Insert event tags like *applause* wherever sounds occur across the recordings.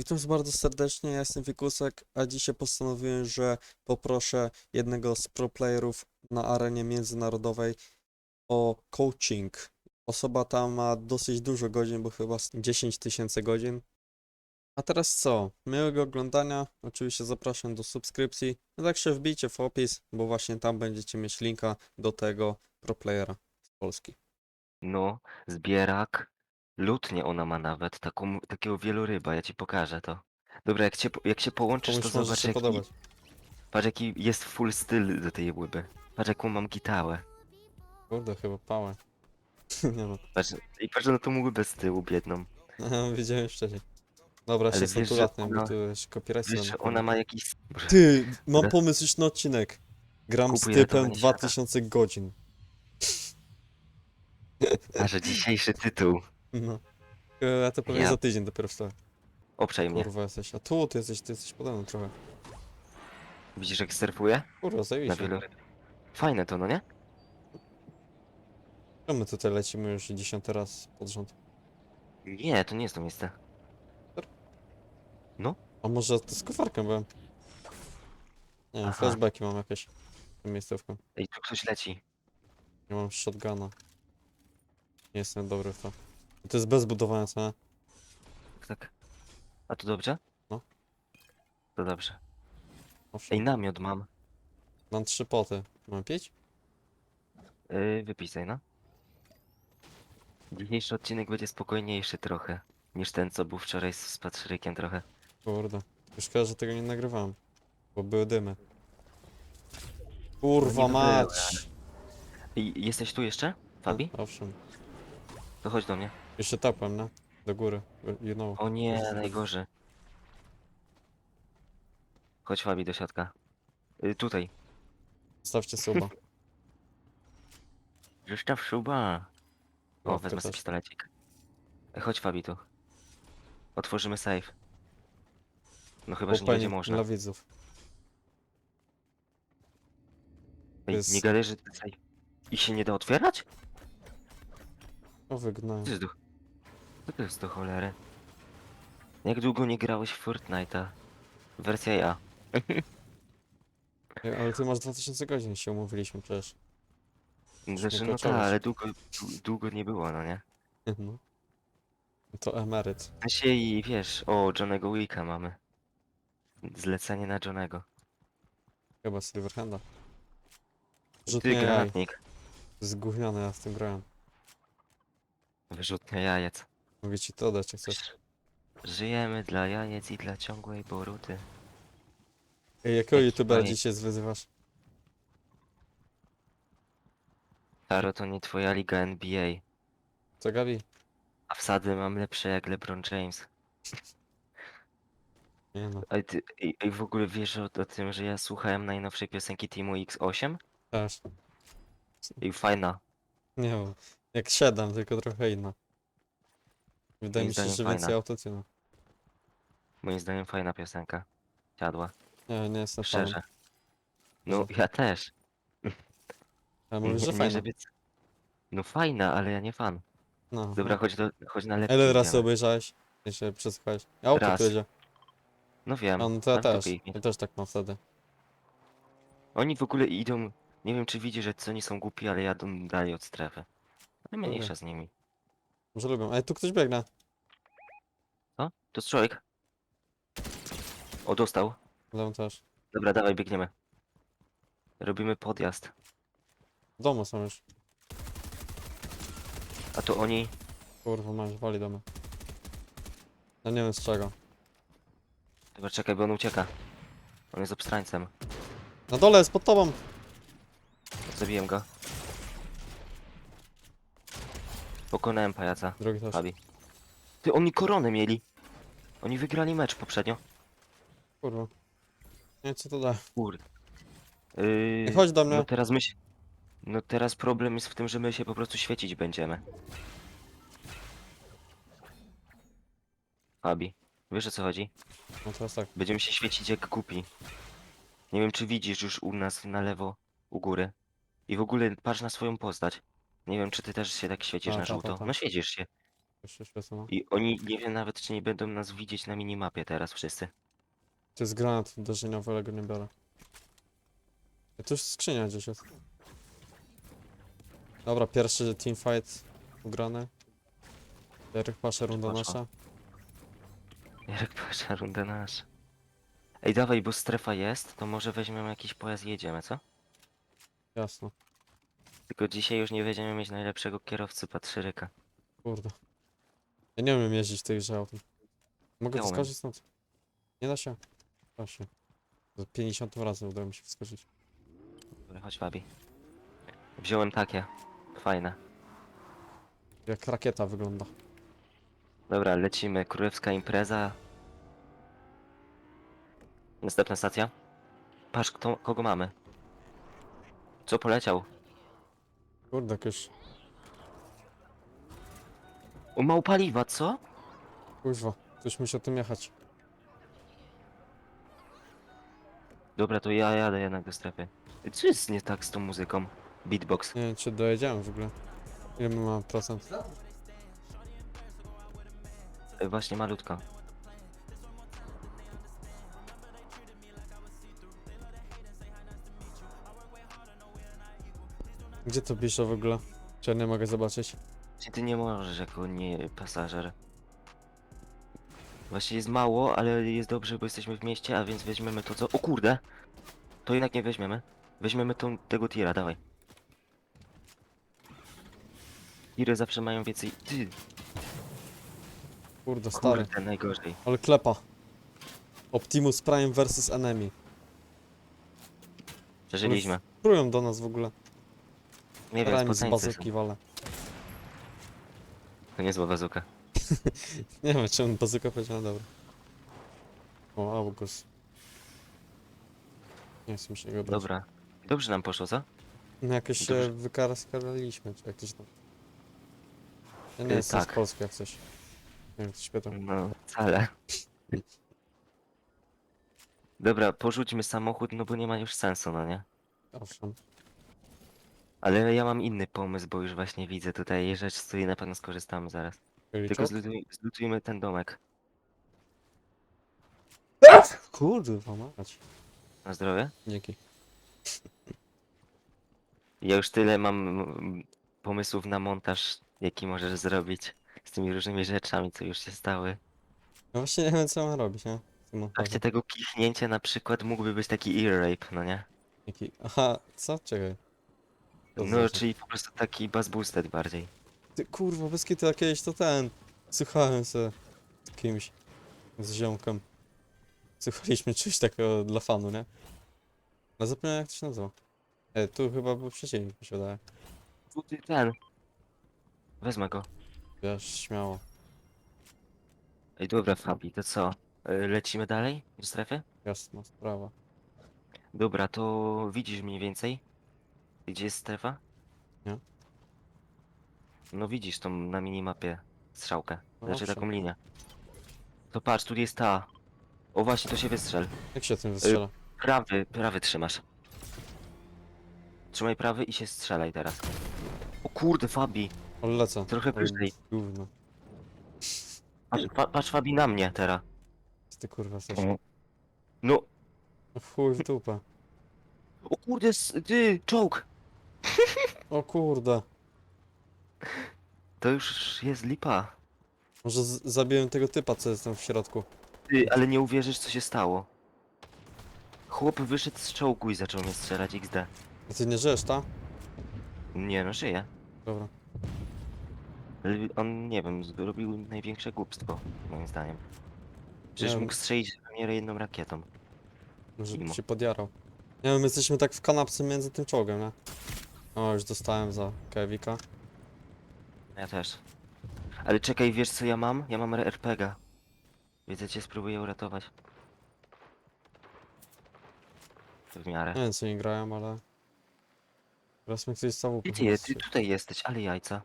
Witam Was bardzo serdecznie, ja jestem Fikusek, a dzisiaj postanowiłem, że poproszę jednego z pro playerów na arenie międzynarodowej o coaching. Osoba ta ma dosyć dużo godzin, bo chyba z 10 tysięcy godzin. A teraz co? Miłego oglądania, oczywiście zapraszam do subskrypcji. No tak się wbijcie w opis, bo właśnie tam będziecie mieć linka do tego pro playera z Polski. No, zbierak. Lutnie ona ma nawet, taką, takiego wieloryba, ja ci pokażę to. Dobra, jak, cię, jak się połączysz, to może zobacz się jaki, podobać. patrz jaki jest full styl do tej łyby. Patrz jaką mam gitarę. Kurde, chyba pałę. *laughs* Nie no, Patrz, I patrz na tą łybę z tyłu biedną. Aha, widziałem wcześniej. Dobra, Ale się wiesz, że bo tu już copyright Wiesz, że ona ma jakiś... Ty, mam pomysł już na odcinek. Gram z typem ratowanie świata. 2000 godzin. A, że dzisiejszy tytuł. No. Ja to pewnie Ja- za tydzień dopiero wstałem. Obczaj mnie. Kurwa jesteś. A tu ty jesteś, ty jesteś pode mną trochę. Widzisz jak surfuję? Kurwa, Na zajebiście. wieloryb. Fajne to, no nie? Czemu my tutaj lecimy już dziesiąty raz pod rząd? Nie, to nie jest to miejsce. A może to z kufarką byłem? Nie wiem, Aha. flashbacki mam jakieś. Tą miejscówką. Ej, tu ktoś leci. Nie mam shotguna. Nie jestem dobry w to. To jest bez budowania, co nie? Tak. A to dobrze? No. To dobrze. Owszem. Ej, namiot mam. Mam trzy poty. Mam pięć? Yy, wypisaj, no. Dzisiejszy odcinek będzie spokojniejszy trochę niż ten, co był wczoraj z, z Patrykiem trochę. Kurde. Już szkoda, że tego nie nagrywałem. Bo były dymy. Kurwa No nie mać! I jesteś tu jeszcze, Fabi? Owszem. To chodź do mnie. Jeszcze tapłem, no. Do góry. You know. O nie, najgorzej. Chodź Fabi do środka. Y, tutaj. Stawcie suba. *laughs* Zostaw szuba. O, Łapkę wezmę sobie też. pistolecik. Ej, Chodź Fabi tu. Otworzymy safe. No chyba, że nie będzie można. dla widzów. Ej, jest- nie gadaj, że ten safe... I się nie da otwierać? O, wygnałem. To jest do... Co to jest do cholery? Jak długo nie grałeś w Fortnite'a? Wersja ja. Ej, Ale ty masz 2000 godzin, się umówiliśmy przecież. Znaczy, no kończyłeś. tak, ale długo, dłu- długo nie było, no nie? *laughs* No. To emeryt. A się i wiesz, o, Johnego Wicka mamy. Zlecenie na Johnego. Chyba Silverhanda. Ty Rzutnie jaj. granatnik. Zgówniony ja w tym grałem. Wyrzutnia jajec. Mogę ci to dać, jak chcesz. Żyjemy dla jajec i dla ciągłej boruty. Ej, jakiego Jaki youtubera fajny. dzisiaj wyzywasz? Taro to nie twoja liga NBA. Co, Gabi? A wsady mam lepsze jak LeBron James. *laughs* Nie no, Ej, ty, ej, ej, w ogóle wiesz o, o tym, że ja słuchałem najnowszej piosenki Teamu X8? też. I fajna. Nie wiem. Jak 7, tylko trochę inna. Wydaje mi się, zdaniem że fajna. więcej autotuna. Moim zdaniem fajna piosenka. Siadła. Nie, nie jestem Szczerze. fanem. No, ja też. Ale *laughs* mówisz, że Nie- nie fajna. żeby No fajna, ale ja nie fan. No. Dobra, chodź, do, chodź na lepszy. Ile razy obejrzałeś? I się przesłuchałeś. Auto Raz. tu jedzie. No wiem. No to ja tam też. Ja też tak mam wtedy. Oni w ogóle idą. Nie wiem, czy widzisz, że co oni są głupi, ale jadą dalej od strefy. Ale mniejsza z nimi. Może lubią. Ej, tu ktoś biegnie. Co? To człowiek. O, dostał. Lewą też. Dobra, dawaj, biegniemy. Robimy podjazd. W domu są już. A to oni. Kurwa, masz, wali domy. Ja nie wiem z czego. Dobra, czekaj, bo on ucieka. On jest obstrańcem. Na dole jest, pod tobą! Zabiłem go. Pokonałem pajaca. Drugi też. Fabi. Ty, oni koronę mieli. Oni wygrali mecz poprzednio. Kurwa. Nie co to da. Kurde. Yy, Ej, chodź do mnie. No teraz myśl. No teraz problem jest w tym, że my się po prostu świecić będziemy. Fabi, wiesz o co chodzi? No teraz tak. Będziemy się świecić jak głupi. Nie wiem czy widzisz już u nas na lewo, u góry. I w ogóle patrz na swoją postać. Nie wiem czy ty też się tak świecisz na żółto. No świecisz się. Jeszcze no. I oni nie wiem nawet, czy nie będą nas widzieć na minimapie teraz wszyscy. To jest granat uderzeniowy, ale go nie biorę. A tu już skrzynia gdzieś jest. Dobra, pierwszy teamfight ugrany. Jarek Pasza, runda nasza. Jarek Pasza, runda nasza. Ej, dawaj, bo strefa jest, to może weźmiemy jakiś pojazd i jedziemy, co? Jasno. Tylko dzisiaj już nie będziemy mieć najlepszego kierowcy Patrzyryka. Kurde. Ja nie umiem jeździć tych grze autem. Mogę Ja umiem. wyskoczyć stąd? Nie da się? Da się. Za 50 razem udało mi się wyskoczyć. Dobra, chodź Fabi. Wziąłem takie. Fajne. Jak rakieta wygląda. Dobra, lecimy. Królewska impreza. Następna stacja. Patrz, kto, kogo mamy. Co poleciał? Kurde, jakieś... O, mało paliwa, co? Kuźwa. Ktoś musi o tym jechać. Dobra, to ja jadę jednak do strefy. Co jest nie tak z tą muzyką? Beatbox. Nie wiem, czy dojedziemy w ogóle. Ile my mamy procent? E, Właśnie malutko. Gdzie to pisze w ogóle? Czy ja nie mogę zobaczyć? Czy ty nie możesz jako nie pasażer? Właśnie jest mało, ale jest dobrze, bo jesteśmy w mieście, a więc weźmiemy to co... O kurde! To jednak nie weźmiemy. Weźmiemy tą, tego tira, dawaj. Tiry zawsze mają więcej... Ty, Kurde, stary. kurde, najgorzej. Ale klepa. Optimus Prime versus Enemy. Przeżyliśmy. Prują do nas w ogóle. Nie wiem, z spoceńcy są. bazuki wale. To niezła bazuka. *laughs* Nie wiem, czy on bazuka powiedział, no dobra. O, August. Nie chcę mi się go brać. Dobra. Dobrze nam poszło, co? No jakoś się wykaraskaraliśmy, czy jak to się tam... Ja nie Y, jestem tak. z Polski jak coś. Nie wiem, ktoś pytał. No, wcale. Dobra, porzućmy samochód, no bo nie ma już sensu, no nie? Owszem. Ale ja mam inny pomysł, bo już właśnie widzę tutaj rzecz, z której na pewno skorzystamy zaraz. Czyli Tylko zlutujmy ten domek. Kurwa mać. Na zdrowie. Dzięki. Ja już tyle mam mm, pomysłów na montaż, jaki możesz zrobić z tymi różnymi rzeczami, co już się stały. No właśnie nie wiem co mam robić, nie? Z tym W montażem. trakcie tego kichnięcia na przykład mógłby być taki ear rape, no nie? Jaki... Aha, co? Czekaj. To No, znaczy? czyli po prostu taki bass boosted bardziej. Ty kurwa, bez kitu jak kiedyś to ten. Słuchałem se z kimś. Z ziomkiem. Słuchaliśmy czegoś takiego dla fanu, nie? No zapomniałem jak to się nazywa. E, tu chyba był przeciwnik, mi się wydaje. Tu ty ten. Wezmę go. Wiesz, śmiało. Ej, dobra Fabi, to co? Y, Lecimy dalej do strefy? Jasna sprawa. Dobra, to widzisz mniej więcej? Gdzie jest strefa? Nie. No widzisz tą na minimapie strzałkę. No Znaczy owszem. taką linię. To patrz, tu jest ta. O właśnie, to się wystrzel. Jak się tym wystrzela? Prawy, prawy trzymasz. Trzymaj prawy i się strzelaj teraz. O kurde, Fabi. Ale lecę. Trochę wyżej. Gówno. Patrz, pa, patrz Fabi na mnie teraz. Co Ty kurwa jesteś. No. No w chuj w dupę. O kurde, s- ty, czołg. O kurde. To już jest lipa. Może z- zabiłem tego typa, co jest tam w środku. Ty, ale nie uwierzysz co się stało. Chłop wyszedł z czołgu i zaczął mnie strzelać XD. A ty nie żyjesz, ta? Nie no, żyje. Dobra. Ale on, nie wiem, zrobił największe głupstwo, moim zdaniem. Przecież Nie mógł strzelić mnie jedną rakietą. Może Mimo. się podjarał. Nie wiem, jesteśmy tak w kanapce między tym czołgiem, nie? O, już dostałem za Kevika. Ja też. Ale czekaj, wiesz co ja mam? Ja mam RPG. Wiedzę cię, spróbuję uratować. W miarę. Nie wiem, co nie grają, ale... Raz mnie ktoś z chyba ty, ty strzelił. tutaj jesteś, ale jajca.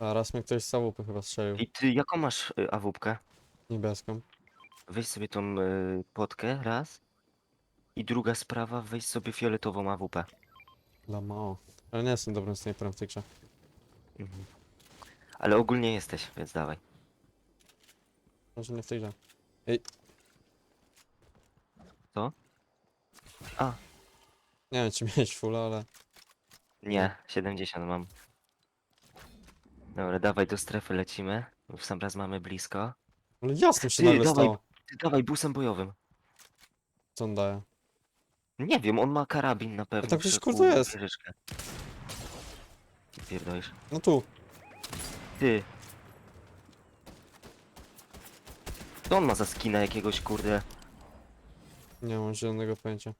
A raz mnie ktoś z całupy chyba strzelił. I ty, jaką masz y, awupkę? Niebieską. Weź sobie tą y, potkę, raz. I druga sprawa, weź sobie fioletową AWP. Dla mało. Ale nie jestem dobrym snajperem w tej grze. Mhm. Ale ogólnie jesteś, więc dawaj. Może nie w tej grze. A, Nie wiem, czy miałeś full, ale... nie, 70 mam. Dobra, dawaj do strefy lecimy. W sam raz mamy blisko. Ale jasno się Ty, nagle dawaj. stało. Ty dawaj busem bojowym. Co on daje? Nie wiem, on ma karabin na pewno. tak przecież kurde jest. Pierdolisz. No tu. Ty. To on ma za skina jakiegoś, kurde. Nie mam zielonego pojęcia.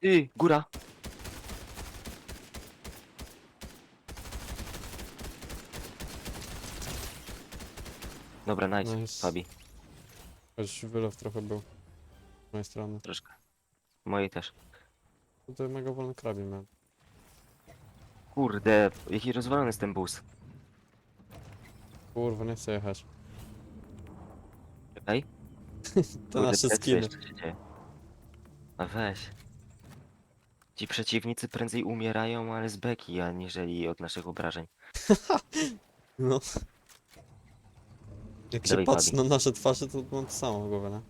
Ty, góra. Dobra, nice. Nice. Fabi, Choć wylew trochę był. Z mojej strony. troszkę. Mojej też. Tutaj mega wolny krabin miałem. Kurde, jaki rozwalony jest ten bus. Kurwa, nie chcę jechać. Czekaj. *laughs* To Kurde, nasze plecy skiny. jeszcze się dzieje. A weź. Ci przeciwnicy prędzej umierają, ale z beki, aniżeli od naszych obrażeń. *laughs* No. Jak się Dawaj, patrzy na nasze twarze, to mam to samo w głowie, nie?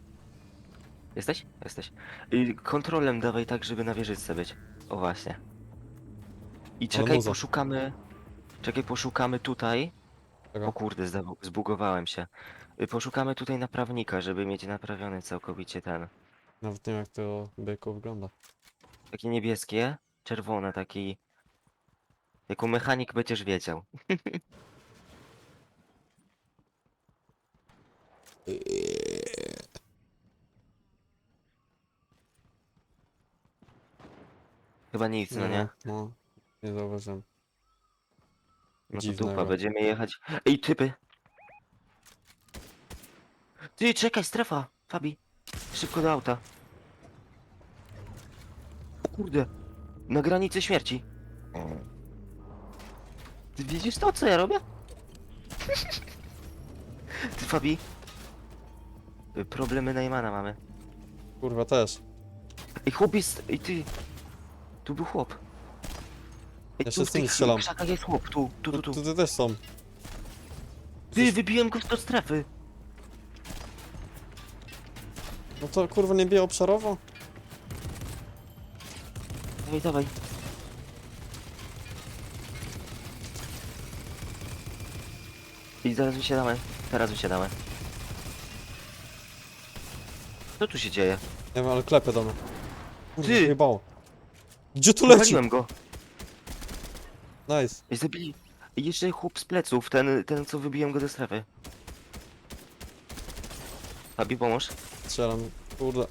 Jesteś? Jesteś. I kontrolem dawaj tak, żeby na wieżyczce być. O właśnie. I czekaj, muza. poszukamy... Czekaj, poszukamy tutaj. Czego? O kurde, zbugowałem się. Y, Poszukamy tutaj naprawnika, żeby mieć naprawiony całkowicie ten. Nawet nie wiem jak to byku wygląda. Takie niebieskie, czerwone, taki... Jako mechanik będziesz wiedział. *laughs* Chyba nic, no nie? No, nie zauważyłem. No to Dziwnego. dupa, będziemy jechać. Ej, typy! Ty, czekaj, strefa! Fabi! Szybko do auta. O Kurde! Na granicy śmierci. Ty widzisz to, co ja robię? *laughs* Ty, Fabi! Y, Problemy Neymana mamy. Kurwa też. Ej, chłop jest... Ej, ty! Tu był chłop. Ej, Ja tu się w z tych strzelam. krzakach jest chłop, tu, tu, tu, tu. Tutaj też są. Ty, wybiłem go z do strefy! No to kurwa nie bije obszarowo? Dawaj, dawaj. I zaraz wysiadamy. Teraz wysiadamy. Co tu się dzieje? Nie wiem, ale klepie do mnie. Kurwa, Ty! wyjebało. Gdzie tu leci? Powaliłem go. Nice. Zabili. Jeszcze chłop z pleców, ten, ten co wybiłem go do strefy. Fabi, pomóż. Strzelam. Kurde.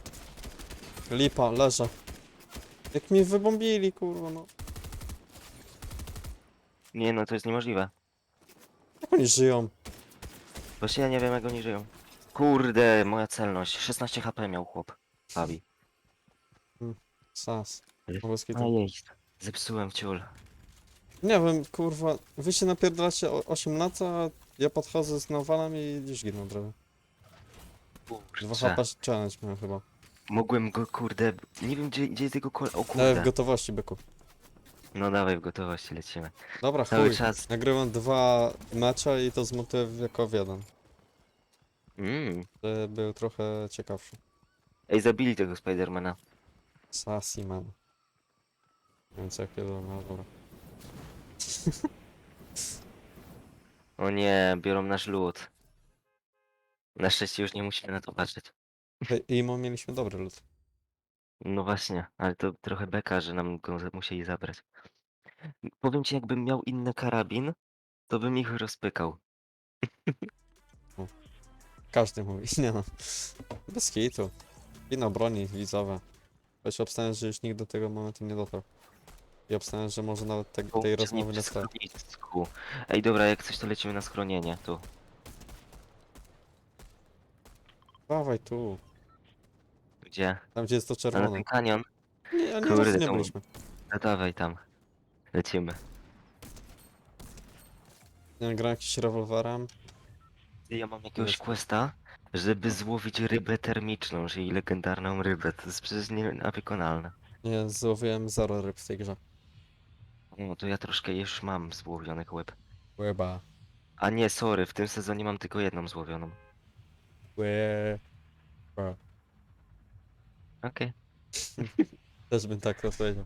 Lipa, leżę. Jak mnie wybombili, kurwa, no. Nie no, to jest niemożliwe. Jak oni żyją? Właśnie ja nie wiem jak oni żyją. Kurde, moja celność. 16 HP miał chłop. Fabi. Sas. Ej. No bez kitu. Ojej. Zepsułem ciul. Nie wiem, kurwa. Wy się napierdalacie o 8 lat, a ja podchodzę z nawalam i gdzieś ginę prawie. Dwa Kurczę. HP challenge miałem chyba. Mogłem go, kurde, nie wiem gdzie, gdzie jest jego kole... O kurde. w gotowości, byku. No dawaj w gotowości, lecimy. Dobra, Cały chuj. czas. Nagrywam dwa mecze i to zmontuję jako w jeden. Mm. Żeby był trochę ciekawszy. Ej, zabili tego Spidermana. Sassy man. Nie wiem co ja pierdolę, no dobra. *laughs* O nie, biorą nasz lód. Na szczęście już nie musimy na to patrzeć. Ej, Imo mieliśmy dobry lód. No właśnie, ale to trochę beka, że nam go za- musieli zabrać. Powiem ci, jakbym miał inny karabin, to bym ich rozpykał. *laughs* Każdy mówi, *laughs* nie no. Bez kitu. Inna broni widzowe. Choć obstawiam, że już nikt do tego momentu nie dotarł. I obstawiam, że może nawet te, tej Połączenie rozmowy nie stać. schronisku. Ej, dobra, jak coś to lecimy na schronienie, tu. Dawaj tu. Gdzie? Tam gdzie jest to A na czerwone. ten kanion? Nie, a nie, Kurde, nie to- byliśmy. No dawaj tam. Lecimy. Nie wiem, grałem jakimś rewolwerem. Ja mam jakiegoś Jest. questa, żeby złowić rybę termiczną, czyli legendarną rybę. To jest przecież niewykonalne. Nie, złowiłem zero ryb w tej grze. No to ja troszkę już mam złowionych łyb. Łeba. A nie, sorry, w tym sezonie mam tylko jedną złowioną. Łe. Okej. *laughs* Też bym tak odpowiedział.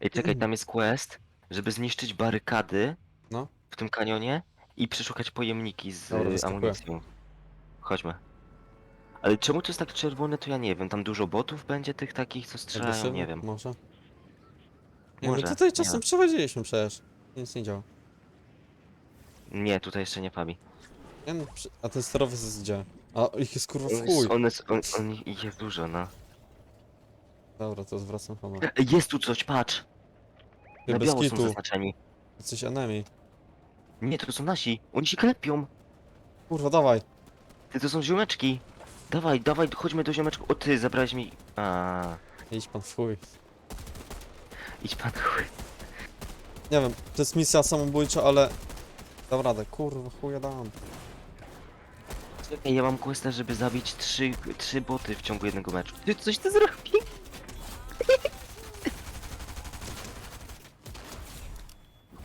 Ej, czekaj, tam jest quest, żeby zniszczyć barykady No. w tym kanionie i przeszukać pojemniki z Dobra, y, amunicją. Chodźmy. Ale czemu to jest tak czerwone, to ja nie wiem. Tam dużo botów będzie tych takich, co strzelają, Agresywny? nie wiem. Może. Nie, Może, my tutaj nie czasem przechodziliśmy przecież. Nic nie działa. Nie, tutaj jeszcze nie no, przy- a ten sterowiec jest gdzie? A ich jest kurwa w chuj. on jest, on, on, ich jest dużo, no. Dobra, to zwracam honor. Ej, Jest tu coś, patrz! Ty Na bez biało są kitu. zaznaczeni. Jesteś enemy. Nie, to są nasi. Oni się klepią. Kurwa, dawaj. Ty, to są ziomeczki. Dawaj, dawaj, chodźmy do ziomeczku. O ty, zabrałeś mi... A, Idź pan w chuj. Idź pan chuj. Nie wiem, to jest misja samobójcza, ale... Dam radę, kurwa, chuja dam. Czekaj, ja mam questa, żeby zabić trzy, trzy boty w ciągu jednego meczu. Ty coś ty zrobił? *laughs*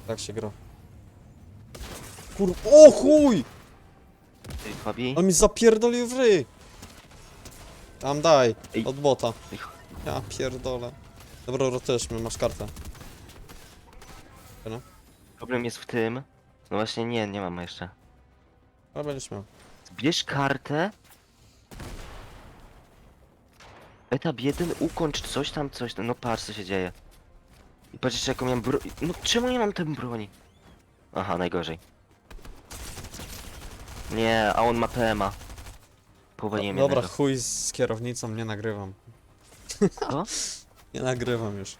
Tak się gra. Kurwa, o chuj! Ty, Fabi? On mi zapierdolił w ryj. Tam daj, Ej. od bota. Ej, ch- Ja pierdolę. Dobra, rotujesz mnie, masz kartę. Problem jest w tym... No właśnie nie, nie mam jeszcze. Ale będziesz miał. Bierz kartę. Etap 1, ukończ coś tam, coś tam. No patrz co się dzieje. I patrz jeszcze jaką miałem broń. No czemu nie mam tej broni? Aha, najgorzej. Nie, a on ma PMA. Powaliłem Dobra, jednego. chuj z kierownicą, nie nagrywam. Co? *laughs* Nie nagrywam już.